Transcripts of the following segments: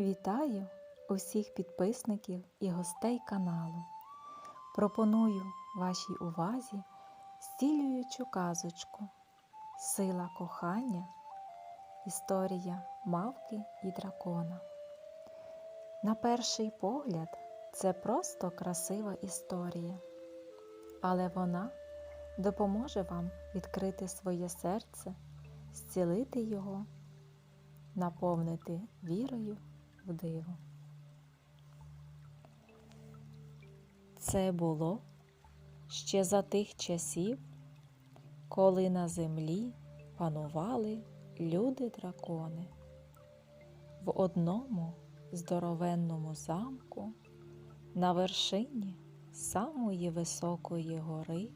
Вітаю усіх підписників і гостей каналу. Пропоную вашій увазі зцілюючу казочку Сила кохання. Історія мавки і дракона. На перший погляд, це просто красива історія, але вона допоможе вам відкрити своє серце, зцілити його, наповнити вірою диво. Це було ще за тих часів, коли на землі панували люди-дракони. В одному здоровенному замку на вершині самої високої гори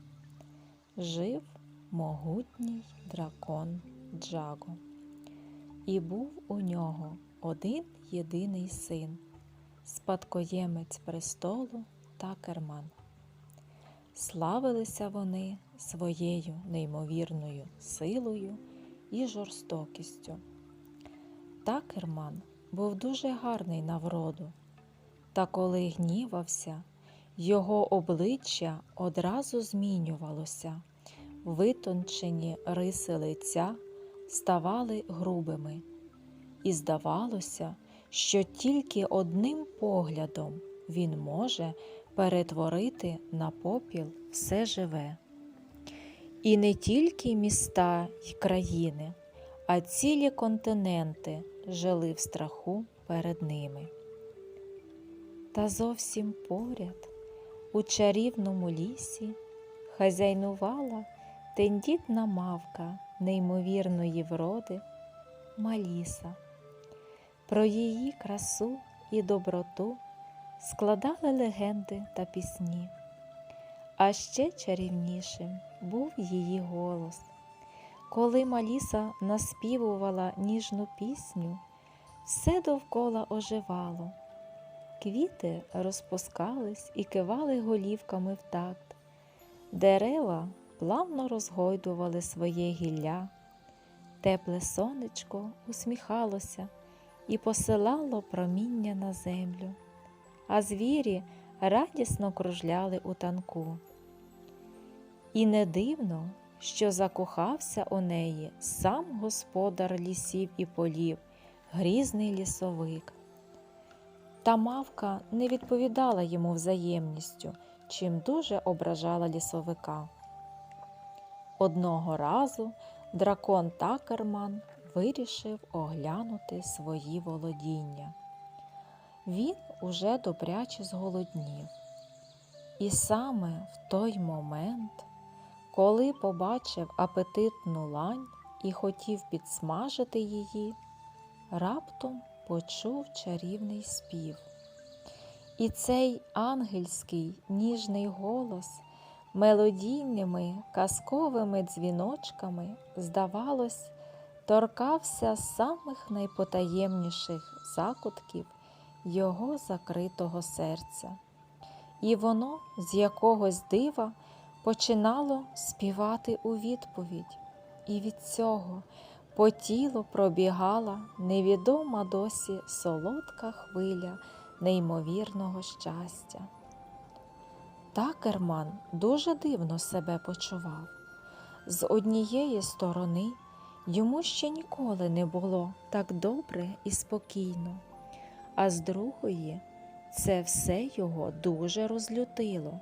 жив могутній дракон Джаго. І був у нього один єдиний син, спадкоємець престолу Такерман. Славилися вони своєю неймовірною силою і жорстокістю. Такерман був дуже гарний на вроду, та коли гнівався, його обличчя одразу змінювалося, витончені риси лиця ставали грубими, і здавалося, що тільки одним поглядом він може перетворити на попіл все живе. І не тільки міста й країни, а цілі континенти жили в страху перед ними. Та зовсім поряд, у чарівному лісі, хазяйнувала тендітна мавка неймовірної вроди Маліса. Про її красу і доброту складали легенди та пісні. А ще чарівнішим був її голос. Коли Маліса наспівувала ніжну пісню, все довкола оживало. Квіти розпускались і кивали голівками в такт, дерева плавно розгойдували своє гілля, тепле сонечко усміхалося і посилало проміння на землю, а звірі радісно кружляли у танку. І не дивно, що закохався у неї сам господар лісів і полів, грізний лісовик. Та мавка не відповідала йому взаємністю, чим дуже ображала лісовика. Одного разу дракон Такерман вирішив оглянути свої володіння. Він уже добряче зголоднів. І саме в той момент, коли побачив апетитну лань і хотів підсмажити її, раптом почув чарівний спів. І цей ангельський ніжний голос мелодійними казковими дзвіночками, здавалось, торкався самих найпотаємніших закутків його закритого серця. І воно з якогось дива починало співати у відповідь, і від цього по тілу пробігала невідома досі солодка хвиля неймовірного щастя. Такерман дуже дивно себе почував. З однієї сторони йому ще ніколи не було так добре і спокійно, а з другої це все його дуже розлютило.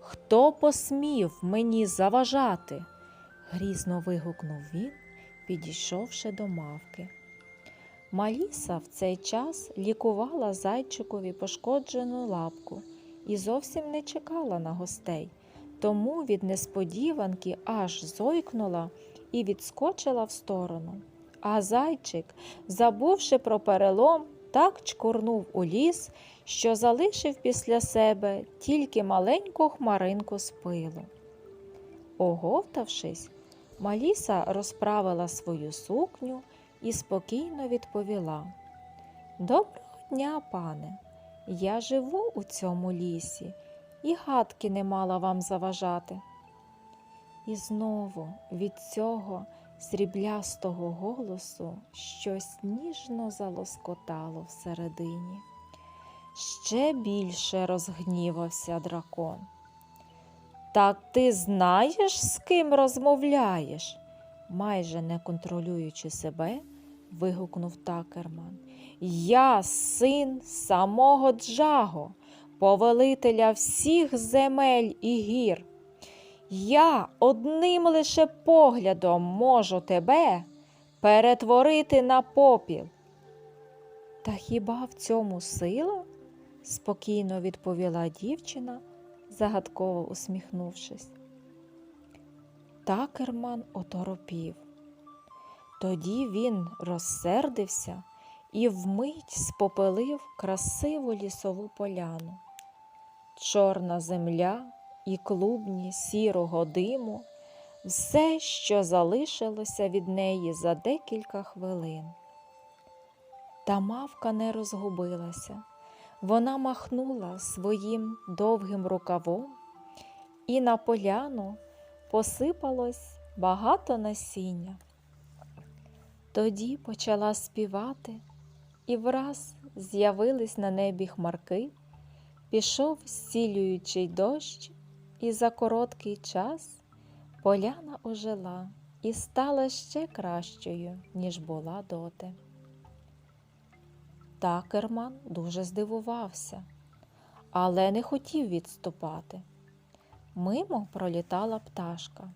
Хто посмів мені заважати? грізно вигукнув він, підійшовши до мавки. Маліса в цей час лікувала зайчикові пошкоджену лапку і зовсім не чекала на гостей, тому від несподіванки аж зойкнула і відскочила в сторону. А зайчик, забувши про перелом, так чкурнув у ліс, що залишив після себе тільки маленьку хмаринку з пилу. Оговтавшись, Маліса розправила свою сукню і спокійно відповіла Доброго дня, пане. Я живу у цьому лісі і гадки не мала вам заважати. І знову від цього сріблястого голосу щось ніжно залоскотало всередині. Ще більше розгнівався дракон. Так ти знаєш, з ким розмовляєш? майже не контролюючи себе, вигукнув Такерман. Я син самого Джаго, повелителя всіх земель і гір. Я одним лише поглядом можу тебе перетворити на попіл. Та хіба в цьому сила? спокійно відповіла дівчина, загадково усміхнувшись. Такерман оторопів. Тоді він розсердився і вмить спопелив красиву лісову поляну. Чорна земля і клубні сірого диму все, що залишилося від неї за декілька хвилин. Та мавка не розгубилася. Вона махнула своїм довгим рукавом, і на поляну посипалось багато насіння. Тоді почала співати, і враз з'явились на небі хмарки, пішов зцілюючий дощ, і за короткий час поляна ожила і стала ще кращою, ніж була доти. Такерман дуже здивувався, але не хотів відступати. Мимо пролітала пташка.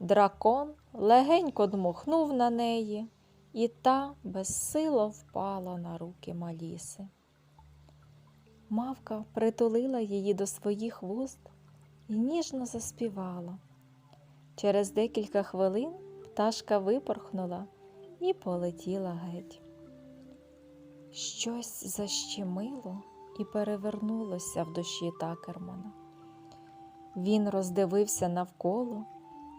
Дракон легенько дмухнув на неї, і та безсило впала на руки Маліси. Мавка притулила її до своїх вуст і ніжно заспівала. Через декілька хвилин пташка випорхнула і полетіла геть. Щось защемило і перевернулося в душі Такермана. Він роздивився навколо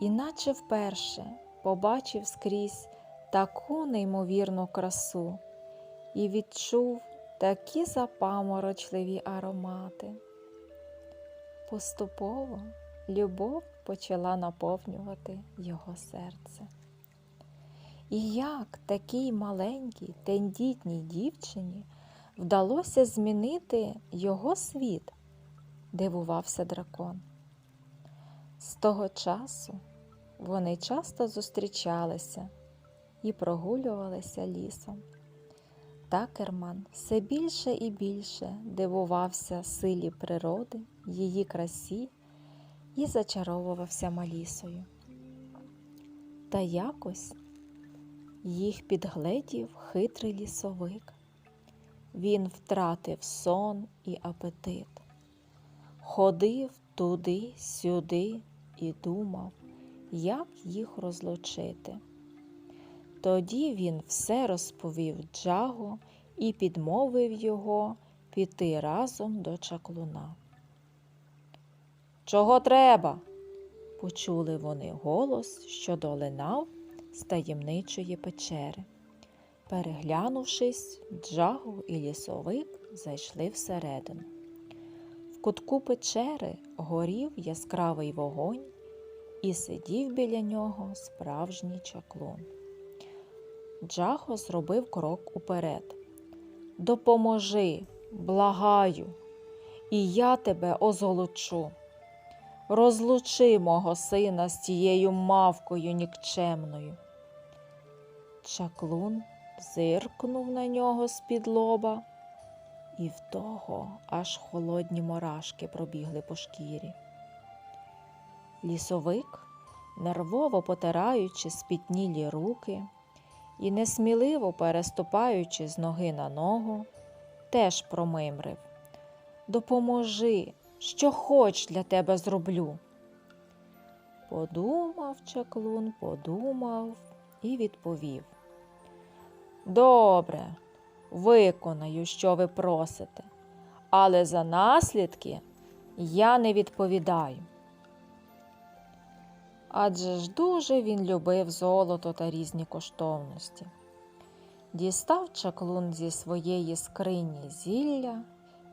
і, наче вперше, побачив скрізь таку неймовірну красу і відчув такі запаморочливі аромати. Поступово любов почала наповнювати його серце. І як такій маленькій, тендітній дівчині вдалося змінити його світ, дивувався дракон. З того часу вони часто зустрічалися і прогулювалися лісом. Такерман все більше і більше дивувався силі природи, її красі і зачаровувався малісою. Та якось їх підгледів хитрий лісовик. Він втратив сон і апетит, ходив туди, сюди і думав, як їх розлучити. Тоді він все розповів Джагу і підмовив його піти разом до чаклуна. Чого треба? почули вони голос, що долинав з таємничої печери. Переглянувшись, Джагу і лісовик зайшли всередину. В кутку печери горів яскравий вогонь і сидів біля нього справжній чаклун. Джаго зробив крок уперед. Допоможи, благаю, і я тебе озолочу. Розлучи мого сина з тією мавкою нікчемною. Чаклун зиркнув на нього з-під лоба, і в того аж холодні мурашки пробігли по шкірі. Лісовик, нервово потираючи спітнілі руки і несміливо переступаючи з ноги на ногу, теж промимрив Допоможи, що хоч для тебе зроблю. Подумав чаклун, подумав і відповів. Добре, виконаю, що ви просите, але за наслідки я не відповідаю. Адже ж дуже він любив золото та різні коштовності. Дістав чаклун зі своєї скрині зілля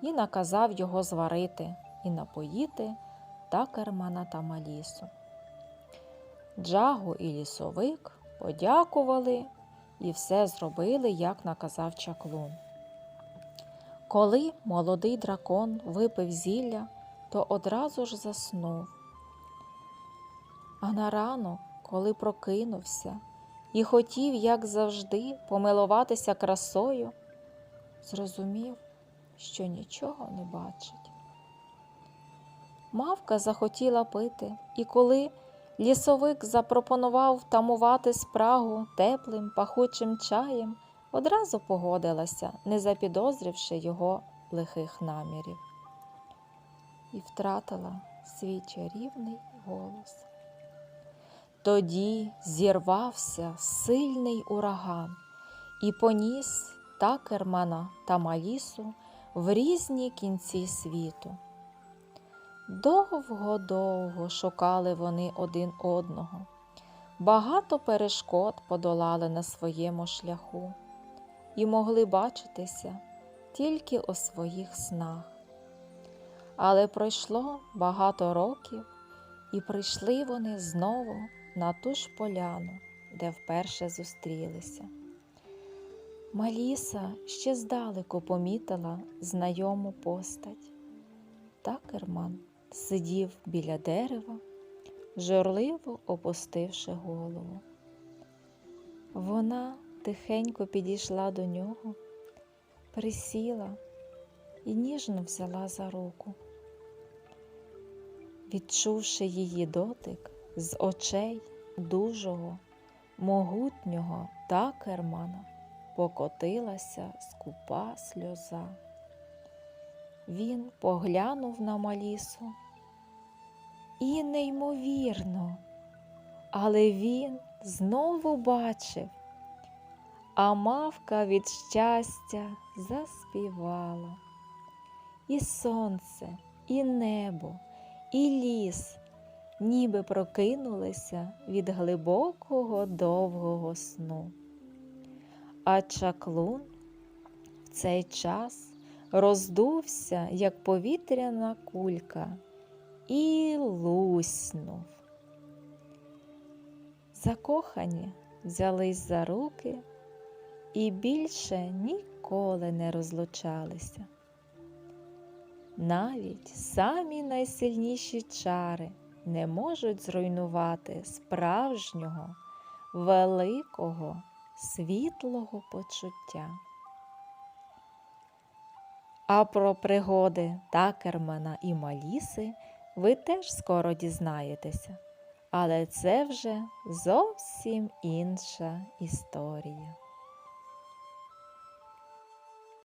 і наказав його зварити і напоїти такермана та малісу. Джагу і лісовик подякували і все зробили, як наказав чаклун. Коли молодий дракон випив зілля, то одразу ж заснув. А на ранок, коли прокинувся і хотів, як завжди, помилуватися красою, зрозумів, що нічого не бачить. Мавка захотіла пити, і коли лісовик запропонував тамувати спрагу теплим пахучим чаєм, одразу погодилася, не запідозривши його лихих намірів, і втратила свій чарівний голос. Тоді зірвався сильний ураган і поніс такермана та Малісу в різні кінці світу. Довго-довго шукали вони один одного, багато перешкод подолали на своєму шляху і могли бачитися тільки у своїх снах. Але пройшло багато років, і прийшли вони знову на ту ж поляну, де вперше зустрілися. Маліса ще здалеку помітила знайому постать. Такерман сидів біля дерева, журливо опустивши голову. Вона тихенько підійшла до нього, присіла і ніжно взяла за руку. Відчувши її дотик з очей дужого, могутнього такермана, покотилася скупа сльоза. Він поглянув на Малісу. І неймовірно, але він знову бачив, а мавка від щастя заспівала. І сонце, і небо, і ліс ніби прокинулися від глибокого довгого сну. А чаклун в цей час роздувся, як повітряна кулька, і луснув. Закохані взялись за руки і більше ніколи не розлучалися. Навіть самі найсильніші чари не можуть зруйнувати справжнього, великого, світлого почуття. А про пригоди Такермана і Маліси ви теж скоро дізнаєтеся, але це вже зовсім інша історія.